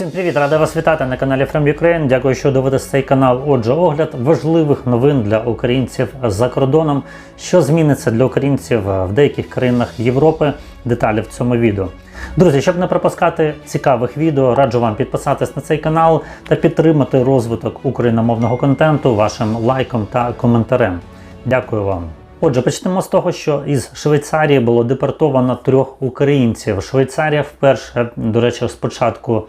Всім привіт! Рада вас вітати на каналі From Ukraine. Дякую, що дивитесь цей канал. Отже, огляд важливих новин для українців за кордоном. Що зміниться для українців в деяких країнах Європи? Деталі в цьому відео. Друзі, щоб не пропускати цікавих відео, раджу вам підписатись на цей канал та підтримати розвиток україномовного контенту вашим лайком та коментарем. Дякую вам. Отже, почнемо з того, що із Швейцарії було депортовано трьох українців. Швейцарія вперше, до речі, спочатку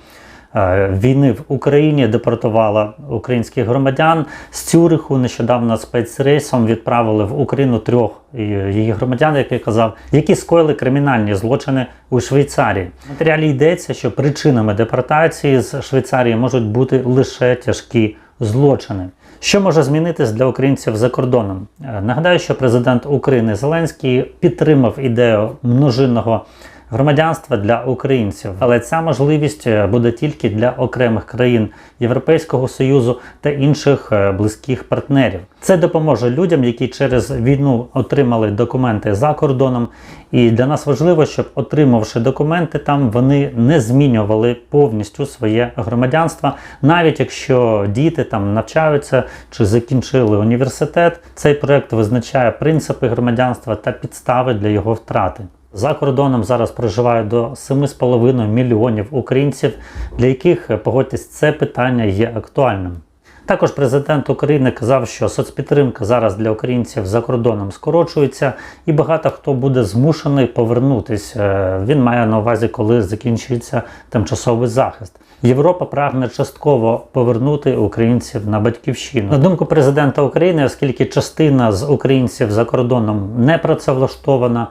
війни в Україні депортувала українських громадян. З Цюриху нещодавно спецрейсом відправили в Україну трьох е, її громадян, як я казав, які скоїли кримінальні злочини у Швейцарії. В матеріалі йдеться, що причинами депортації з Швейцарії можуть бути лише тяжкі злочини. Що може змінитись для українців за кордоном? Е, Нагадаю, що президент України Зеленський підтримав ідею множинного громадянства для українців, але ця можливість е, буде тільки для окремих країн Європейського союзу та інших е, близьких партнерів. Це допоможе людям, які через війну отримали документи за кордоном. І для нас важливо, щоб отримавши документи там, вони не змінювали повністю своє громадянство, навіть якщо діти там навчаються чи закінчили університет. Цей проект визначає принципи громадянства та підстави для його втрати. За кордоном зараз проживає до 7,5 мільйонів українців, для яких погодьтесь, це питання є актуальним. Також президент України казав, що соцпідтримка зараз для українців за кордоном скорочується, і багато хто буде змушений повернутися. Він має на увазі, коли закінчується тимчасовий захист. Європа прагне частково повернути українців на батьківщину. На думку президента України, оскільки частина з українців за кордоном не працевлаштована.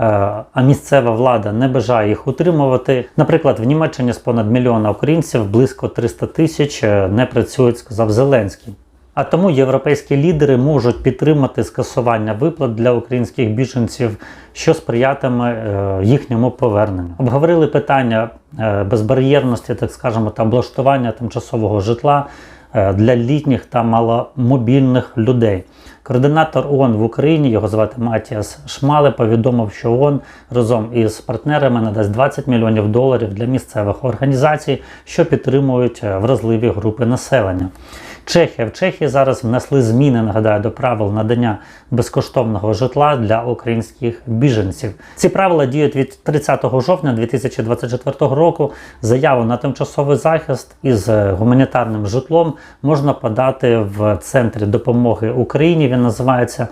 Е, а місцева влада не бажає їх утримувати. Наприклад, в Німеччині з понад мільйона українців близько 300 тисяч е, не працюють, сказав Зеленський. А тому європейські лідери можуть підтримати скасування виплат для українських біженців, що сприятиме е, їхньому поверненню. Обговорили питання безбар'єрності, так скажемо, та облаштування тимчасового житла для літніх та маломобільних людей. Координатор ООН в Україні, його звати Матіас Шмале, повідомив, що ООН разом із партнерами надасть 20 мільйонів доларів для місцевих організацій, що підтримують вразливі групи населення. Чехія в Чехії зараз внесли зміни, нагадаю, до правил надання безкоштовного житла для українських біженців. Ці правила діють від 30 жовтня 2024 року. Заяву на тимчасовий захист із гуманітарним житлом можна подати в центрі допомоги Україні. Він називається.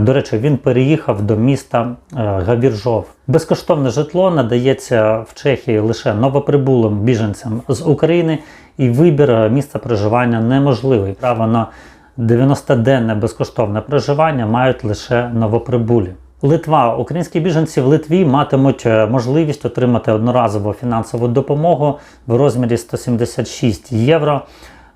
До речі, він переїхав до міста Гавіржов. Безкоштовне житло надається в Чехії лише новоприбулим біженцям з України, і вибір місця проживання неможливий. Право на 90-денне безкоштовне проживання мають лише новоприбулі. Литва, українські біженці в Литві матимуть можливість отримати одноразову фінансову допомогу в розмірі 176 євро.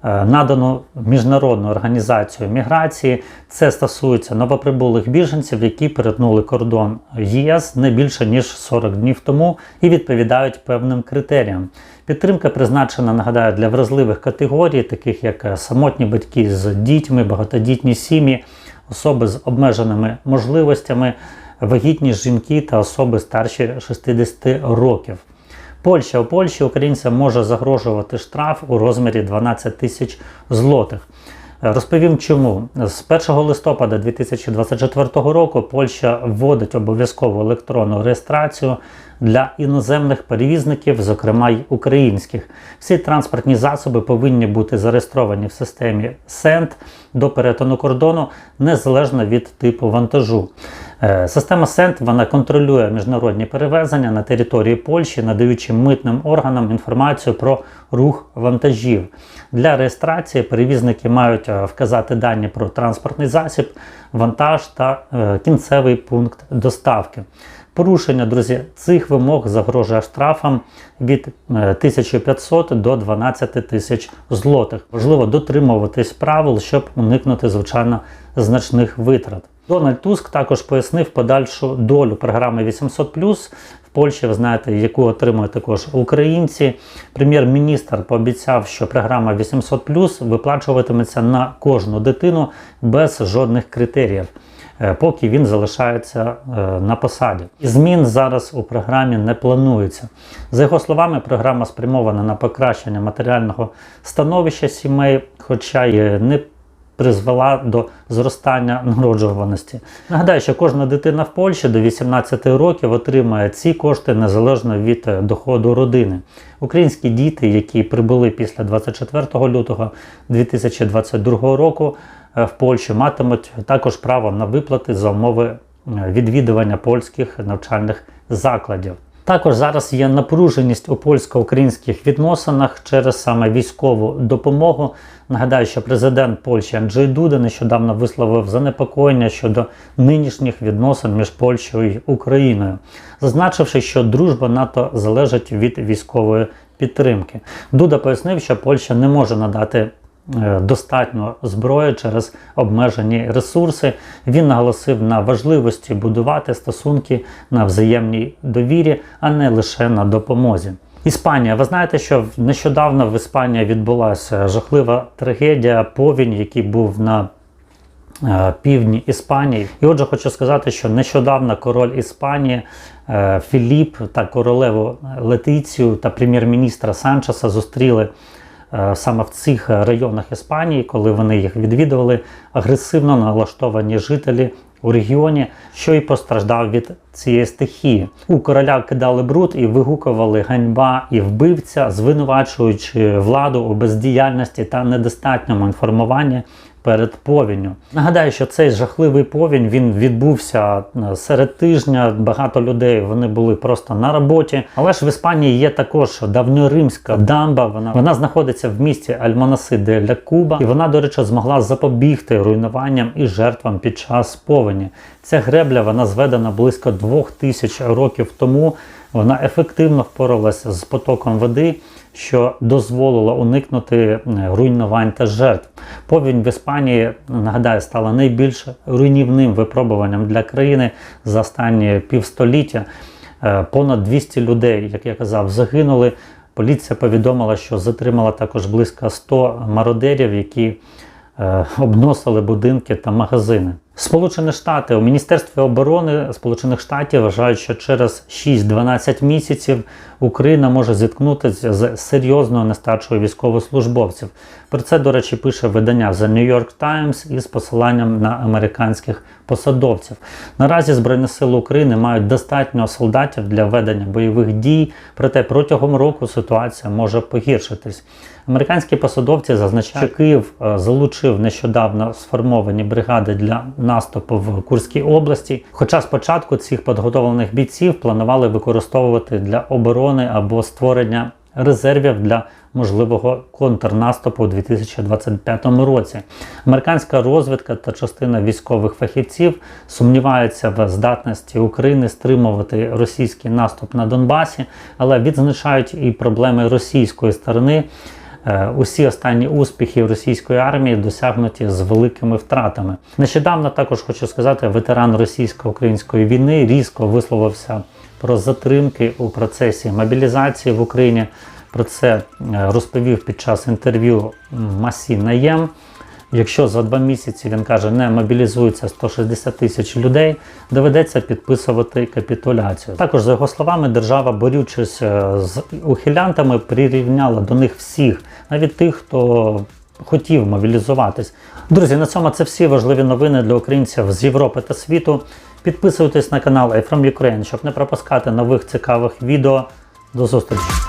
Надану міжнародну організацію міграції це стосується новоприбулих біженців, які перетнули кордон ЄС не більше ніж 40 днів тому і відповідають певним критеріям. Підтримка призначена, нагадаю, для вразливих категорій, таких як самотні батьки з дітьми, багатодітні сім'ї, особи з обмеженими можливостями, вагітні жінки та особи старші 60 років. Польща у Польщі українцям може загрожувати штраф у розмірі 12 тисяч злотих. Розповім чому. З 1 листопада 2024 року Польща вводить обов'язкову електронну реєстрацію для іноземних перевізників, зокрема й українських. Всі транспортні засоби повинні бути зареєстровані в системі СЕНТ до перетину кордону незалежно від типу вантажу. Система СЕНТ вона контролює міжнародні перевезення на території Польщі, надаючи митним органам інформацію про рух вантажів. Для реєстрації перевізники мають вказати дані про транспортний засіб, вантаж та кінцевий пункт доставки. Порушення, друзі, цих вимог загрожує штрафом від 1500 до 12 тисяч злотих. Важливо дотримуватись правил, щоб уникнути звичайно значних витрат. Дональд Туск також пояснив подальшу долю програми 800+. В Польщі, ви знаєте, яку отримують також українці. Прем'єр-міністр пообіцяв, що програма 800+, виплачуватиметься на кожну дитину без жодних критеріїв. Е, поки він залишається е, на посаді. Змін зараз у програмі не планується. За його словами, програма спрямована на покращення матеріального становища сімей, хоча й не призвела до зростання народжуваності. Нагадаю, що кожна дитина в Польщі до 18 років отримає ці кошти незалежно від е, доходу родини. Українські діти, які прибули після 24 лютого 2022 року в Польщу, матимуть також право на виплати за умови е, відвідування польських навчальних закладів. Також зараз є напруженість у польсько-українських відносинах через саме військову допомогу. Нагадаю, що президент Польщі Анджей Дуда нещодавно висловив занепокоєння щодо нинішніх відносин між Польщею і Україною, зазначивши, що дружба НАТО залежить від військової підтримки. Дуда пояснив, що Польща не може надати е, достатньо зброї через обмежені ресурси. Він наголосив на важливості будувати стосунки на взаємній довірі, а не лише на допомозі. Іспанія, ви знаєте, що нещодавно в Іспанії відбулася жахлива трагедія, повінь, який був на е, півдні Іспанії. І отже, хочу сказати, що нещодавно король Іспанії е, Філіп та королеву Летицію та прем'єр-міністра Санчеса зустріли е, саме в цих районах Іспанії, коли вони їх відвідували, агресивно налаштовані жителі. У регіоні, що й постраждав від цієї стихії, у короля кидали бруд і вигукували ганьба і вбивця, звинувачуючи владу у бездіяльності та недостатньому інформуванні перед повінню. Нагадаю, що цей жахливий повінь він відбувся е, серед тижня. Багато людей вони були просто на роботі. Але ж в Іспанії є також давньоримська дамба. Вона вона знаходиться в місті Альмонаси де ля Куба, і вона, до речі, змогла запобігти руйнуванням і жертвам під час повені. Ця гребля вона зведена близько двох тисяч років тому. Вона ефективно впоралася з потоком води, що дозволило уникнути е, руйнувань та жертв. Повінь в Іспанії, нагадаю, стала найбільш руйнівним випробуванням для країни за останні півстоліття. Е, Понад 200 людей, як я казав, загинули. Поліція повідомила, що затримала також близько 100 мародерів, які е, обносили будинки та магазини. Сполучені Штати у Міністерстві оборони Сполучених Штатів вважають, що через 6-12 місяців Україна може зіткнутися з серйозною нестачою військовослужбовців. Про це, до речі, пише видання The New York Times із посиланням на американських посадовців. Наразі Збройні Сили України мають достатньо солдатів для ведення бойових дій, проте протягом року ситуація може погіршитись. Американські посадовці зазначають, що Київ е, залучив нещодавно сформовані бригади для наступу в Курській області. Хоча спочатку цих підготовлених бійців планували використовувати для оборони або створення резервів для можливого контрнаступу у 2025 році. Американська розвідка та частина військових фахівців сумніваються в здатності України стримувати російський наступ на Донбасі, але відзначають і проблеми російської сторони. Е, Усі останні успіхи російської армії досягнуті з великими втратами. Нещодавно також хочу сказати, ветеран російсько-української війни різко висловився про затримки у процесі мобілізації в Україні. Про це е, розповів під час інтерв'ю Масі Наєм. Якщо за два місяці він каже, не мобілізується 160 тисяч людей, доведеться підписувати капітуляцію. Також, за його словами, держава, борючись е, з ухилянтами, прирівняла до них всіх, навіть тих, хто хотів мобілізуватись. Друзі, на цьому це всі важливі новини для українців з Європи та світу. Підписуйтесь на канал iFrom Ukraine, щоб не пропускати нових цікавих відео. До зустрічі!